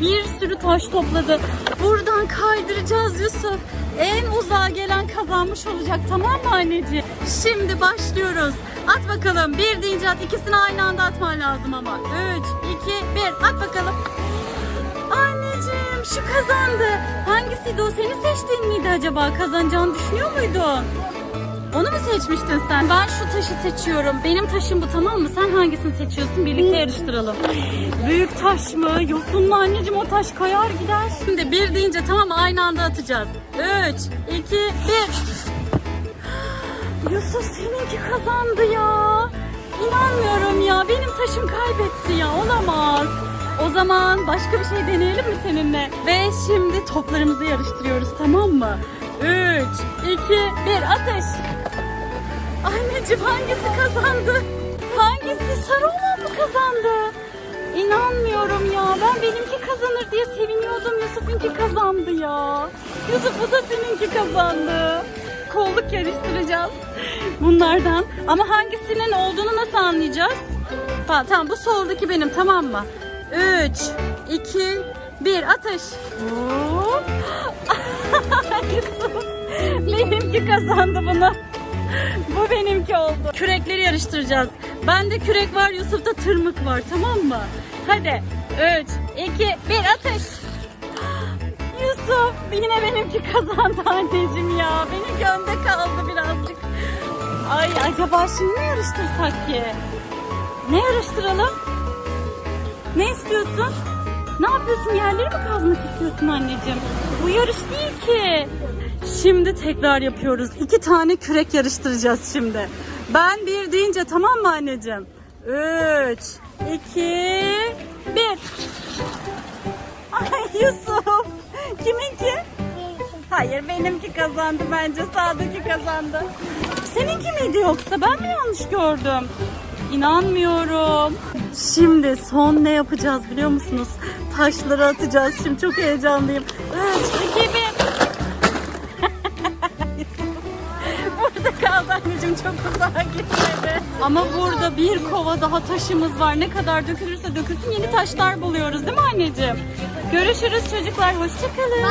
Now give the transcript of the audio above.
bir sürü taş topladı. Buradan kaydıracağız Yusuf. En uzağa gelen kazanmış olacak tamam mı anneciğim? Şimdi başlıyoruz. At bakalım. Bir deyince at. İkisini aynı anda atman lazım ama. Üç, iki, bir. At bakalım. Anneciğim şu kazandı. Hangisiydi o? Seni seçtiğin miydi acaba? Kazanacağını düşünüyor muydun? Onu mu seçmiştin sen? Ben şu taşı seçiyorum. Benim taşım bu tamam mı? Sen hangisini seçiyorsun? Birlikte yarıştıralım. Büyük taş mı? Yosunlu anneciğim o taş kayar gider. Şimdi bir deyince tamam? Aynı anda atacağız. Üç, iki, bir. Yusuf seninki kazandı ya. İnanmıyorum ya. Benim taşım kaybetti ya. Olamaz. O zaman başka bir şey deneyelim mi seninle? Ve şimdi toplarımızı yarıştırıyoruz tamam mı? 3, 2, 1 ateş. Anneciğim hangisi kazandı? Hangisi? Sarı olan mı kazandı? İnanmıyorum ya. Ben benimki kazanır diye seviniyordum. Yusuf'unki kazandı ya. Yusuf bu da seninki kazandı. Kolluk yarıştıracağız. Bunlardan. Ama hangisinin olduğunu nasıl anlayacağız? Ha, tamam bu soldaki benim tamam mı? 3, 2, 1 ateş. Hop. Yusuf benimki kazandı bunu. Bu benimki oldu. Kürekleri yarıştıracağız. Bende kürek var, Yusuf'ta tırmık var tamam mı? Hadi 3, 2, 1 ateş. Yusuf yine benimki kazandı anneciğim ya. Benimki önde kaldı birazcık. Ay acaba şimdi ne yarıştırsak ki? Ne yarıştıralım? Ne istiyorsun? Ne yapıyorsun? Yerleri mi kazmak istiyorsun anneciğim? Bu yarış değil ki. Şimdi tekrar yapıyoruz. İki tane kürek yarıştıracağız şimdi. Ben bir deyince tamam mı anneciğim? Üç, iki, bir. Ay Yusuf. Kiminki? Hayır benimki kazandı bence. Sağdaki kazandı. Seninki miydi yoksa? Ben mi yanlış gördüm? İnanmıyorum. Şimdi son ne yapacağız biliyor musunuz? Taşları atacağız. Şimdi çok heyecanlıyım. 3, 2, 1. anneciğim çok uzağa gitmedi. Ama burada bir kova daha taşımız var. Ne kadar dökülürse dökülsün yeni taşlar buluyoruz değil mi anneciğim? Görüşürüz çocuklar. Hoşçakalın.